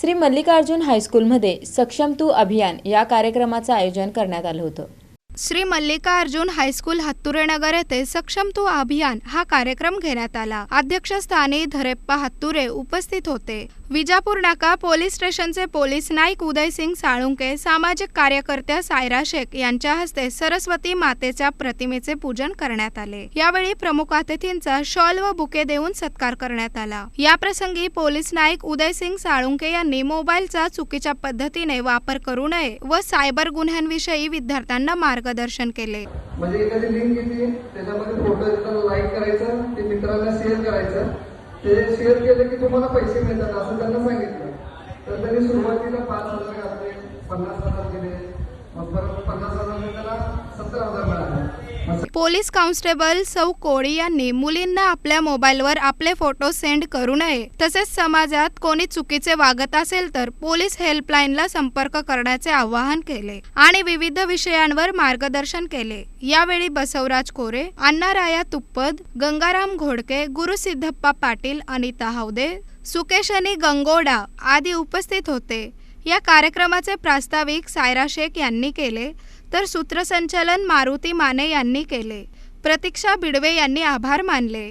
श्री मल्लिकार्जुन हायस्कूलमध्ये सक्षम तू अभियान या कार्यक्रमाचं आयोजन करण्यात आलं होतं. श्री मल्लिकार्जुन हायस्कूल हत्तुरेनगर येथे सक्षम तू अभियान हा कार्यक्रम घेण्यात आला. अध्यक्षस्थानी धरेप्पा हत्तुरे उपस्थित होते. विजापूर नाका पोलीस स्टेशनचे पोलीस नाईक उदयसिंग साळुंके सामाजिक कार्यकर्त्या सायरा शेख यांच्या हस्ते सरस्वती मातेच्या प्रतिमेचे पूजन करण्यात आले. यावेळी प्रमुख अतिथींचा शॉल व बुके देऊन सत्कार करण्यात आला. याप्रसंगी पोलीस नाईक उदयसिंग साळुंके यांनी मोबाईलचा चुकीच्या पद्धतीने वापर करू नये व सायबर गुन्ह्यांविषयी विद्यार्थ्यांना मार्गदर्शन केले. म्हणजे एखादी लिंक येते त्याच्यामध्ये फोटो येतात लाईक करायचं ते मित्रांना शेअर करायचं. ते शेअर केलं की तुम्हाला पैसे मिळतात असं त्यांना सांगितलं. तर त्यांनी सुरुवातीला पाच हजार घातले पन्नास हजार दिले. मग परत पन्नास हजार त्याला सत्तर हजार मिळाले मग पोलीस कॉन्स्टेबल सौ कोळी यांनी मुलींना आपल्या मोबाईलवर आपले फोटो सेंड करू नये. तसेच समाजात कोणी चुकीचे वागत असेल तर पोलीस हेल्पलाईनला संपर्क करण्याचे आवाहन केले आणि विविध विषयांवर मार्गदर्शन केले. यावेळी बसवराज कोरे अण्णा राया तुप्पद गंगाराम घोडके गुरुसिद्धप्पा पाटील अनिता हावदे सुकेशनी गंगोडा आदी उपस्थित होते. या कार्यक्रमाचे प्रास्ताविक सायरा शेख यांनी केले तर सूत्रसंचालन मारुती माने यांनी केले. प्रतीक्षा बिडवे यांनी आभार मानले.